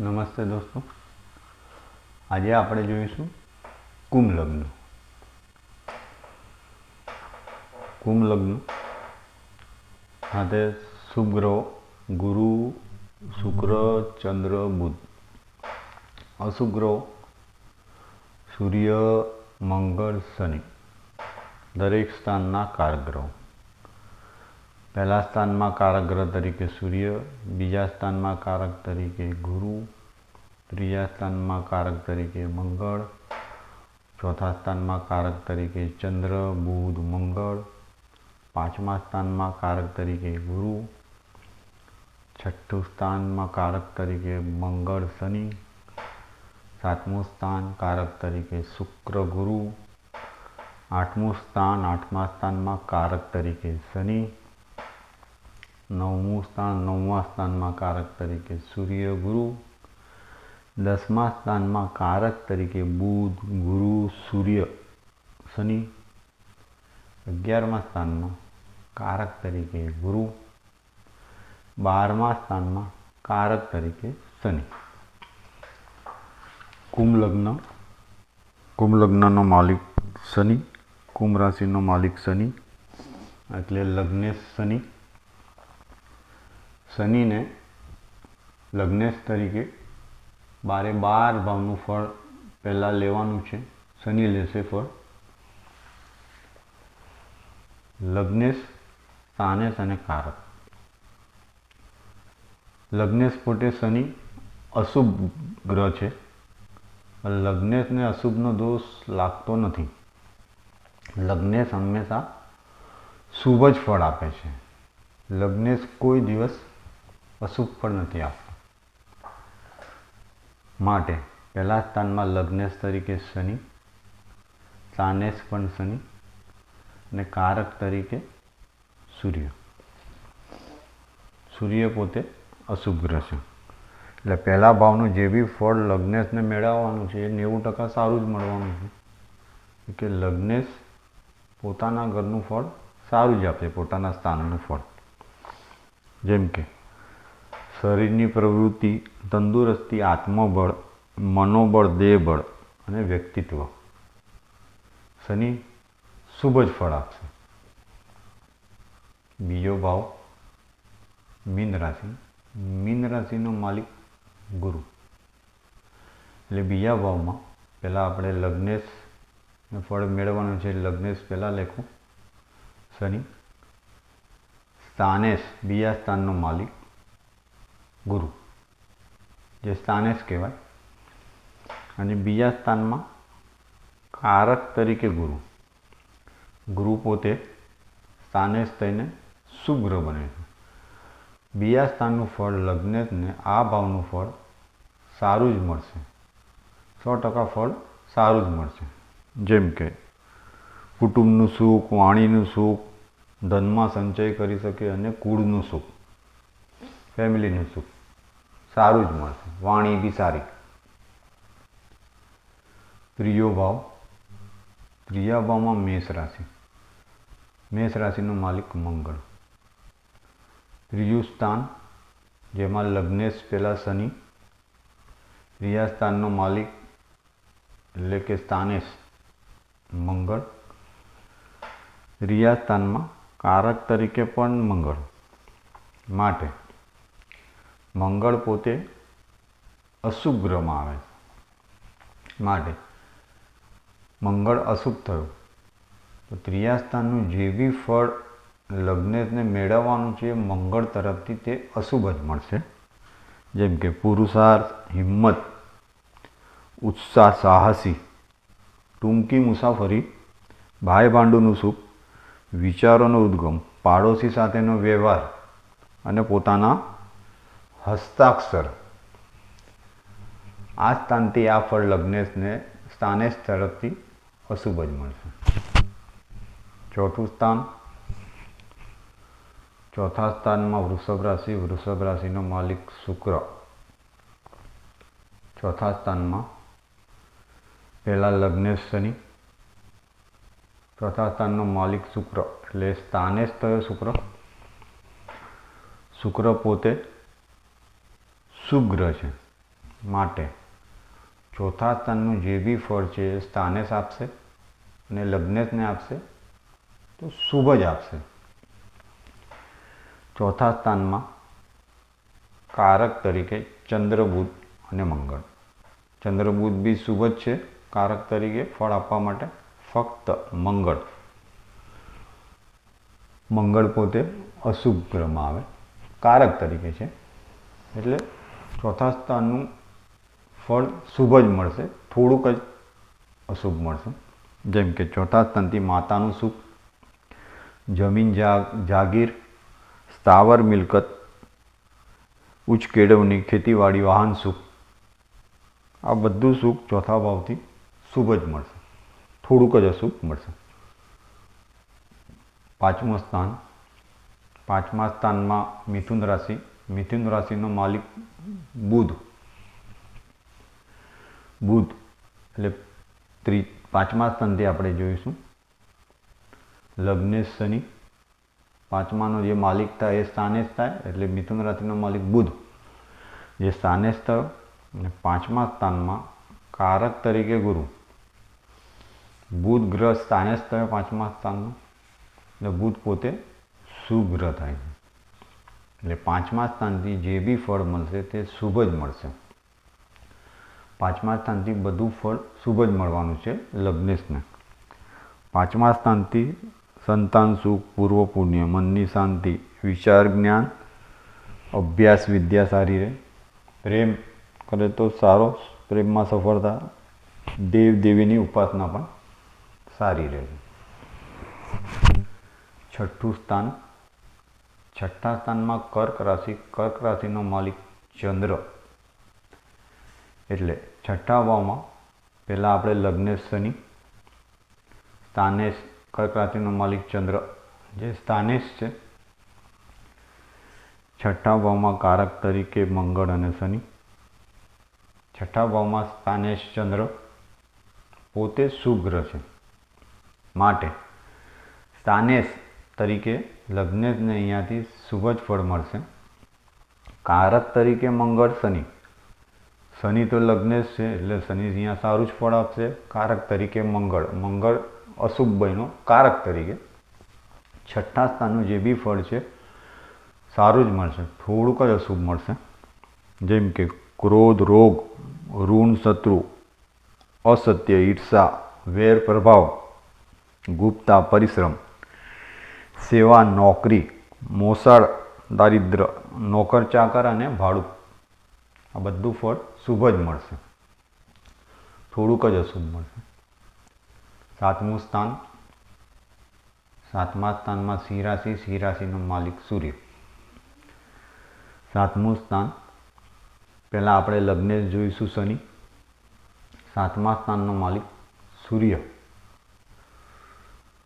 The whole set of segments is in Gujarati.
નમસ્તે દોસ્તો. આજે આપણે જોઈશું કુંભ લગ્ન સાથે શુભ ગુરુ, શુક્ર, ચંદ્ર, બુધ. અશુભ સૂર્ય, મંગળ, શનિ દરેક સ્થાનના કારક ગ્રહો પહેલા સ્થાનમાં કારક ગ્રહ તરીકે સૂર્ય, બીજા સ્થાનમાં કારક તરીકે ગુરુ, ત્રીજા સ્થાનમાં કારક તરીકે મંગળ, ચોથા સ્થાનમાં કારક તરીકે ચંદ્ર, બુધ, મંગળ, પાંચમા સ્થાનમાં કારક તરીકે ગુરુ, છઠ્ઠું સ્થાનમાં કારક તરીકે મંગળ શનિ, સાતમું સ્થાન કારક તરીકે શુક્ર ગુરુ, આઠમું સ્થાન આઠમા સ્થાનમાં કારક તરીકે શનિ નવમું સ્થાન, નવમા સ્થાનમાં કારક તરીકે સૂર્ય ગુરુ, દસમા સ્થાનમાં કારક તરીકે બુધ, ગુરુ, સૂર્ય, શનિ, અગિયારમા સ્થાનમાં કારક તરીકે ગુરુ, બારમા સ્થાનમાં કારક તરીકે શનિ. કુંભ લગ્ન લગ્નનો માલિક શનિ, કુંભ રાશિનો માલિક શનિ, એટલે લગ્નેશ શનિ. શનિને લગ્નેશ તરીકે બારે બાર ભાવનું ફળ પહેલાં લેવાનું છે. શનિ લેશે ફળ. લગ્નેશ તાનેશ અને કારક. લગ્નેશ પોતે શનિ અશુભ ગ્રહ છે. લગ્નેશને અશુભનો દોષ લાગતો નથી. લગ્નેશ હંમેશા શુભ જ ફળ આપે છે. લગ્નેશ કોઈ દિવસ અશુભ પણ નથી આપતું. માટે પહેલા સ્થાનમાં લગ્નેશ તરીકે શનિ સ્થાનેશ પણ શનિ અને કારક તરીકે સૂર્ય. સૂર્ય પોતે અશુભ ગ્રહ છે એટલે પહેલા ભાવનું જે બી ફળ લગ્નેશને મેળવવાનું છે, એ નેવું ટકા સારું જ મળવાનું છે. કે લગ્નેશ પોતાના ઘરનું ફળ સારું જ આપે, પોતાના સ્થાનનું ફળ. જેમ કે શરીરની પ્રવૃત્તિ, તંદુરસ્તી, આત્મબળ, મનોબળ, દેહબળ અને વ્યક્તિત્વ. શનિ શુભ જ ફળ આપશે. બીજો ભાવ, મીન રાશિ. મીન રાશિનો માલિક ગુરુ. એટલે બીજા ભાવમાં પહેલાં આપણે લગ્નેશ ફળ મેળવવાનું છે લગ્નેશ પહેલાં લેખું. શનિ, સ્થાનેશ, બીજા સ્થાનનો માલિક. ગુરુ, જે સ્થાનેશ કહેવાય. અને બીજા સ્થાનમાં કારક તરીકે ગુરુ. ગુરુ પોતે સ્થાનેશ થઈને શુભ્ર બને છે. બીજા સ્થાનનું ફળ લગ્નેશને આ ભાવનું ફળ સારું જ મળશે. સો ટકા ફળ સારું જ મળશે. જેમ કે કુટુંબનું સુખ, વાણીનું સુખ, ધનમાં સંચય કરી શકે અને કુળનું સુખ, ફેમિલીનું સુખ. સારું જ મળશે. વાણી બી સારી ત્રીજો ભાવ ત્રીજા ભાવમાં મેષ રાશિ. મેષ રાશિનો માલિક મંગળ. ત્રીજું સ્થાન, જેમાં લગ્નેશ પહેલાં શનિ. ત્રીજા સ્થાનનો માલિક, એટલે કે સ્થાનેશ, મંગળ. ત્રીજા સ્થાનમાં કારક તરીકે પણ મંગળ. માટે મંગળ પોતે અશુભ ગ્રહમાં આવે માટે મંગળ અશુભ થયું. તો ત્રિયાસ્થાનનું જે બી ફળ લગ્નને મેળવવાનું છે મંગળ તરફથી તે અશુભ જ મળશે. જેમ કે પુરુષાર્થ, હિંમત, ઉત્સાહ, સાહસી, ટૂંકી મુસાફરી, ભાઈ ભાંડુનું સુખ, વિચારોનો ઉદ્ગમ, પાડોશી સાથેનો વ્યવહાર અને પોતાના હસ્તાક્ષર. આ સ્થાનથી આ ફળ લગ્નેશને સ્થાનેશ તરફથી અશુભ જ મળશે. ચોથું સ્થાન. ચોથા સ્થાનમાં વૃષભ રાશિ, વૃષભ રાશિનો માલિક શુક્ર. ચોથા સ્થાનમાં પહેલાં લગ્નેશ શનિ. ચોથા સ્થાનનો માલિક શુક્ર, એટલે સ્થાનેશ થયો શુક્ર. શુક્ર પોતે શુભ છે માટે. ચોથા સ્થાનનું જે બી ફળ છે એ સ્થાનેશ આપશે અને લગ્નેશને આપશે તો શુભ જ આપશે. ચોથા સ્થાનમાં કારક તરીકે ચંદ્રબુધ અને મંગળ. ચંદ્રબુધ બી શુભ જ છે, કારક તરીકે ફળ આપવા માટે ફક્ત મંગળ. મંગળ પોતે અશુભ ગ્રહમાં આવે. કારક તરીકે છે. એટલે ચોથા સ્થાનનું ફળ શુભ જ મળશે. થોડુંક જ અશુભ મળશે. જેમ કે ચોથા સ્થાનથી માતાનું સુખ જમીન જાગીર, સ્થાવર મિલકત, ઉચ્ચ કેળવણી, ખેતીવાડી, વાહન સુખ આ બધું સુખ ચોથા ભાવથી શુભ જ મળશે. થોડુંક જ અશુભ મળશે. પાંચમું સ્થાન. પાંચમા સ્થાનમાં મિથુન રાશિ. મિથુન રાશિનો માલિક બુધ. બુધ, એટલે ત્રી, પાંચમા સ્થાનથી આપણે જોઈશું. લગ્નેશ શનિ, પાંચમાનો જે માલિક થાય એ સ્થાનેશ થાય, એટલે મિથુન રાશિનો માલિક બુધ. જે સ્થાનેશ થયો, અને પાંચમા સ્થાનમાં કારક તરીકે ગુરુ. બુધ ગ્રહ સ્થાનેશ થયો પાંચમા સ્થાનનો, એટલે બુધ પોતે સુગ્રહ થાય એટલે પાંચમા સ્થાનથી જે બી ફળ મળશે તે શુભ જ મળશે. પાંચમા સ્થાનથી બધું ફળ શુભ જ મળવાનું છે લગ્નેશને. પાંચમા સ્થાનથી સંતાન સુખ, પૂર્વ પુણ્ય, મનની શાંતિ, વિચાર જ્ઞાન, અભ્યાસ વિદ્યા સારી રહે. પ્રેમ કરે તો સારો, પ્રેમમાં સફળતા દેવ દેવીની ઉપાસના પણ સારી રહે. છઠ્ઠું સ્થાન છઠ્ઠા સ્થાનમાં કર્ક રાશિ, કર્ક રાશિનો માલિક ચંદ્ર. એટલે છઠ્ઠા ભાવમાં પહેલાં આપણે લગ્નેશ શનિ સ્થાનેશ કર્ક રાશિનો માલિક ચંદ્ર. જે સ્થાનેશ છે, છઠ્ઠા ભાવમાં કારક તરીકે મંગળ અને શનિ. છઠ્ઠા ભાવમાં સ્થાનેશ ચંદ્ર, પોતે શુગ્રહ છે. માટે સ્થાનેશ તરીકે લગ્નને અહીંયાથી શુભ જ ફળ મળશે. કારક તરીકે મંગળ શનિ. શનિ તો લગ્ન જ છે, એટલે શનિ અહીંયા સારું જ ફળ આપશે. કારક તરીકે મંગળ. મંગળ અશુભ બન્યો, કારક તરીકે. છઠ્ઠા સ્થાનનું જે બી ફળ છે, સારું જ મળશે. થોડુંક જ અશુભ મળશે. જેમ કે ક્રોધ, રોગ, ઋણ શત્રુ, અસત્ય, ઈર્ષા, વેર પ્રભાવ, ગુપ્તા, પરિશ્રમ. સેવા નોકરી, મોસાળ, દારિદ્ર, નોકર ચાકર અને ભાડું. આ બધું ફળ શુભ જ મળશે. થોડુંક જ અશુભ મળશે. સાતમું સ્થાન. સાતમા સ્થાનમાં સિંહ રાશિ સિંહ રાશિનો માલિક સૂર્ય. સાતમું સ્થાન. પહેલાં આપણે લગ્ન જોઈશું શનિ. સાતમા સ્થાનનો માલિક સૂર્ય.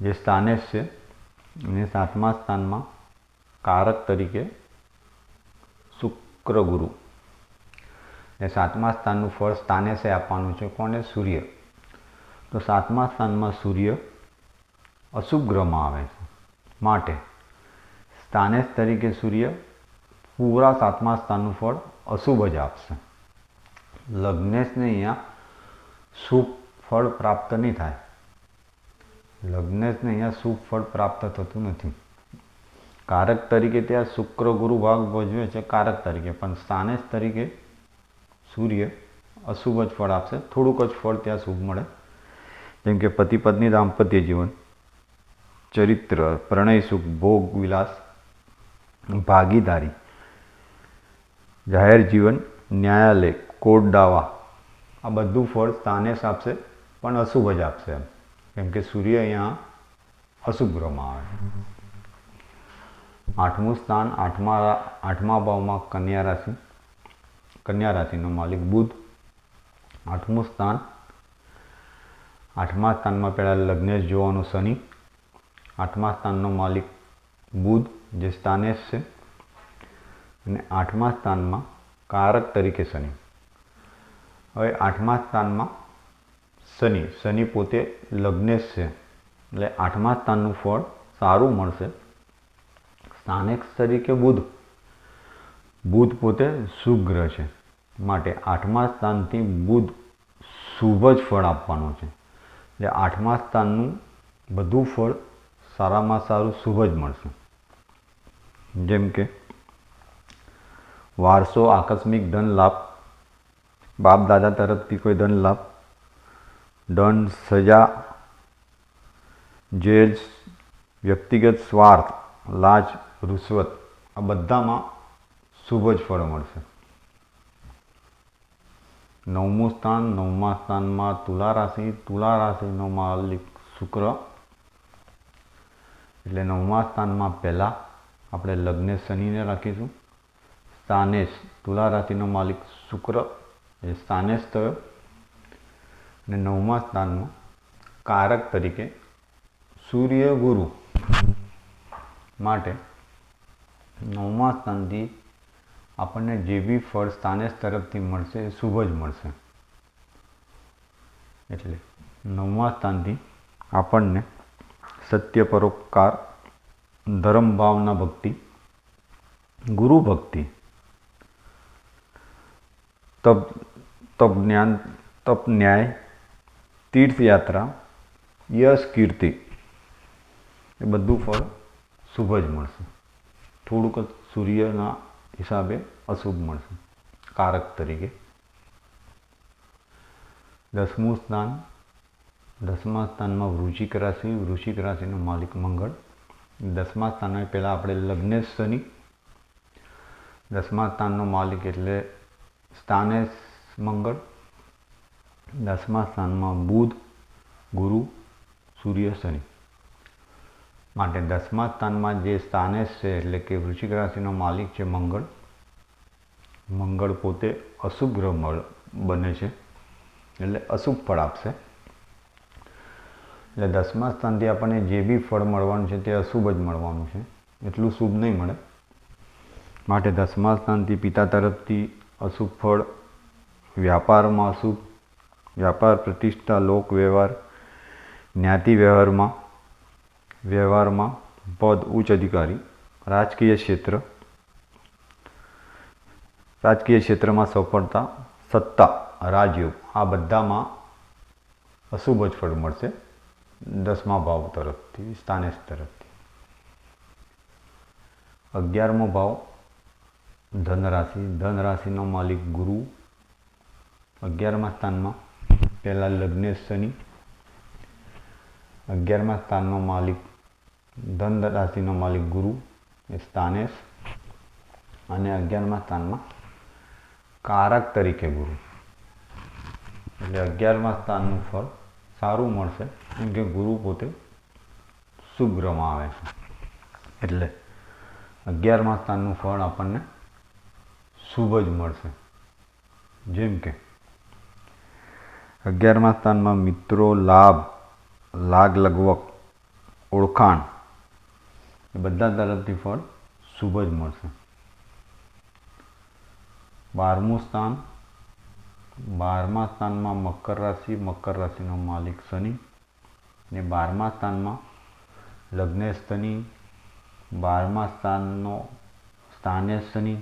જે સ્થાનેશ છે અને સાતમા સ્થાનમાં કારક તરીકે શુક્ર ગુરુ એ સાતમા સ્થાનનું ફળ સ્થાનેશે આપવાનું છે, કોને? સૂર્ય. તો સાતમા સ્થાનમાં સૂર્ય અશુભ ગ્રહમાં આવે છે, માટે સ્થાનેશ તરીકે સૂર્ય પૂરા સાતમા સ્થાનનું ફળ અશુભ જ આપશે. લગ્નેશને અહીંયા શુભ ફળ પ્રાપ્ત નહીં થાય. લગ્નેશને અહીંયા શુભ ફળ પ્રાપ્ત થતું નથી. કારક તરીકે ત્યાં શુક્ર ગુરુ ભાગ ભજવે છે, કારક તરીકે. પણ સ્થાને તરીકે સૂર્ય અશુભ જ ફળ આપશે. થોડુંક જ ફળ ત્યાં શુભ મળે. જેમ કે પતિ પત્ની દાંપત્ય જીવન, ચરિત્ર, પ્રણય સુખ, ભોગ વિલાસ, ભાગીદારી, જાહેર જીવન, ન્યાયાલય કોર્ટ દાવા. આ બધું ફળ સ્થાનેશ આપશે, પણ અશુભ જ આપશે એમ. કેમ કે સૂર્ય અહીંયા અશુભ ગ્રહમાં આવે આઠમું સ્થાન, આઠમા આઠમા ભાવમાં કન્યા રાશિ. કન્યા રાશિનો માલિક બુધ. આઠમું સ્થાન, આઠમા સ્થાનમાં પહેલાં લગ્નેશ જોવાનું શનિ. આઠમા સ્થાનનો માલિક બુધ, જે સ્થાનેશ છે. અને આઠમા સ્થાનમાં કારક તરીકે શનિ. હવે આઠમા સ્થાનમાં શનિ. શનિ પોતે લગ્નેશ છે. એટલે આઠમા સ્થાનનું ફળ સારું મળશે. સ્થાનિક તરીકે બુધ. બુધ પોતે શુભ ગ્રહ છે. માટે આઠમા સ્થાનથી બુધ શુભ જ ફળ આપવાનું છે. એટલે આઠમા સ્થાનનું બધું ફળ સારામાં સારું શુભ જ મળશે. જેમ કે વારસો, આકસ્મિક ધન લાભ બાપ દાદા તરફથી કોઈ ધન લાભ દંડ, સજા, જેલ, વ્યક્તિગત સ્વાર્થ, લાજ, રૂશ્વત, આ બધામાં શુભ જ ફળ મળશે. નવમું સ્થાન, નવમા સ્થાનમાં તુલા રાશિ, તુલા રાશિનો માલિક શુક્ર. એટલે નવમા સ્થાનમાં પહેલાં આપણે લગ્ને શનિને રાખીશું. સ્થાનેશ, તુલા રાશિનો માલિક શુક્ર. એ સ્થાનેશ થયો. અને નવમા સ્થાનમાં કારક તરીકે સૂર્ય ગુરુ માટે નવમા સ્થાનથી આપણને જે બી ફળ સ્થાનેશ તરફથી મળશે એ શુભ જ મળશે. એટલે નવમા સ્થાનથી આપણને સત્ય પરોપકાર, ધર્મ ભાવના ભક્તિ, ગુરુ ભક્તિ, તપ તપ જ્ઞાન, તપ ન્યાય તીર્થયાત્રા, યશ કીર્તિ. એ બધું ફળ શુભ જ મળશે. થોડુંક જ સૂર્યના હિસાબે અશુભ મળશે. કારક તરીકે. દસમું સ્થાન. દસમા સ્થાનમાં વૃશ્ચિક રાશિ. વૃશ્ચિક રાશિનો માલિક મંગળ. દસમા સ્થાનમાં પહેલાં આપણે લગ્નેશ શનિ દસમા સ્થાનનો માલિક એટલે સ્થાનેશ મંગળ. દસમા સ્થાનમાં બુધ, ગુરુ, સૂર્ય, શનિ. માટે દસમા સ્થાનમાં જે સ્થાને છે, એટલે કે વૃશ્ચિક રાશિનો માલિક છે મંગળ. મંગળ પોતે અશુભ ગ્રહ બને છે, એટલે અશુભ ફળ આપશે. એટલે દસમા સ્થાનથી આપણને જે બી ફળ મળવાનું છે, તે અશુભ જ મળવાનું છે. એટલું શુભ નહીં મળે. માટે દસમા સ્થાનથી પિતા તરફથી અશુભ ફળ, વ્યાપારમાં અશુભ વ્યાપાર, પ્રતિષ્ઠા, લોક વ્યવહાર, જ્ઞાતિ વ્યવહારમાં વ્યવહારમાં પદ ઉચ્ચ અધિકારી, રાજકીય ક્ષેત્ર, રાજકીય ક્ષેત્રમાં સફળતા, સત્તા રાજયોગ આ બધામાં અશુભ જ ફળ મળશે દસમા ભાવ તરફથી સ્થાનેશ તરફથી. અગિયારમો ભાવ, ધનરાશિ, ધનરાશિનો માલિક ગુરુ, અગિયારમા સ્થાનમાં પહેલાં લગ્નેશ શનિ, અગિયારમા સ્થાનનો માલિક ધન રાશિનો માલિક ગુરુ એ સ્થાનેશ અને અગિયારમા સ્થાનમાં કારક તરીકે ગુરુ. એટલે અગિયારમા સ્થાનનું ફળ સારું મળશે કેમ કે ગુરુ પોતે શુભ્રમાં આવે છે. એટલે અગિયારમા સ્થાનનું ફળ આપણને શુભ જ મળશે. જેમ કે અગિયારમા સ્થાનમાં મિત્રો લાભ, લાગ લગવક, ઓળખાણ, એ બધા તરફથી ફળ શુભ જ મળશે. બારમું સ્થાન બારમા સ્થાનમાં મકર રાશિ, મકર રાશિનો માલિક શનિ ને બારમા સ્થાનમાં લગ્નેશ શનિ બારમા સ્થાનનો સ્થાને શનિ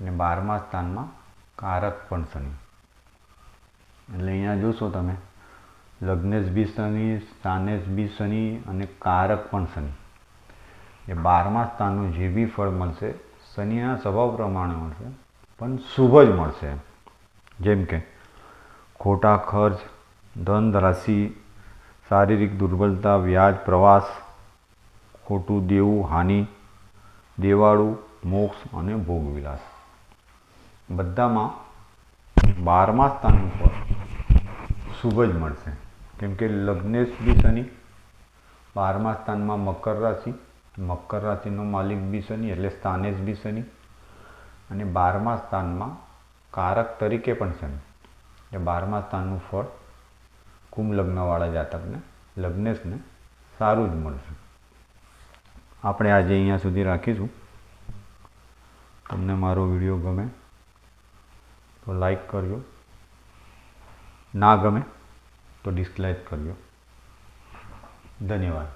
અને બારમા સ્થાનમાં કારક પણ શનિ. એટલે અહીંયા જોશો તમે. લગ્નેશ બી શનિ સ્થાનેશ બી શનિ અને કારક પણ શનિ. એ બારમા સ્થાનનું જે બી ફળ મળશે, શનિના સ્વભાવ પ્રમાણે મળશે, પણ શુભ જ મળશે જેમ કે ખોટા ખર્ચ, ધન રાશિ, શારીરિક દુર્બળતા, વ્યાજ, પ્રવાસ, ખોટું દેવું, હાનિ, દેવાળું, મોક્ષ અને ભોગવિલાસ. બધામાં બારમા સ્થાનનું ફળ શુભ જ મળશે. કેમ કે લગ્નેશ બી શનિ, બારમા સ્થાનમાં મકર રાશિ, મકર રાશિનો માલિક બી શનિ એટલે સ્થાનેશ બી શનિ અને બારમા સ્થાનમાં કારક તરીકે પણ શનિ. એટલે બારમા સ્થાનનું ફળ કુંભ લગ્નવાળા જાતકને, લગ્નેશને સારું જ મળશે. આપણે આજે અહીંયા સુધી રાખીશું. તમને મારો વીડિયો ગમે તો લાઈક કરજો. ના ગમે તો ડિસલાઇક કરજો. ધન્યવાદ.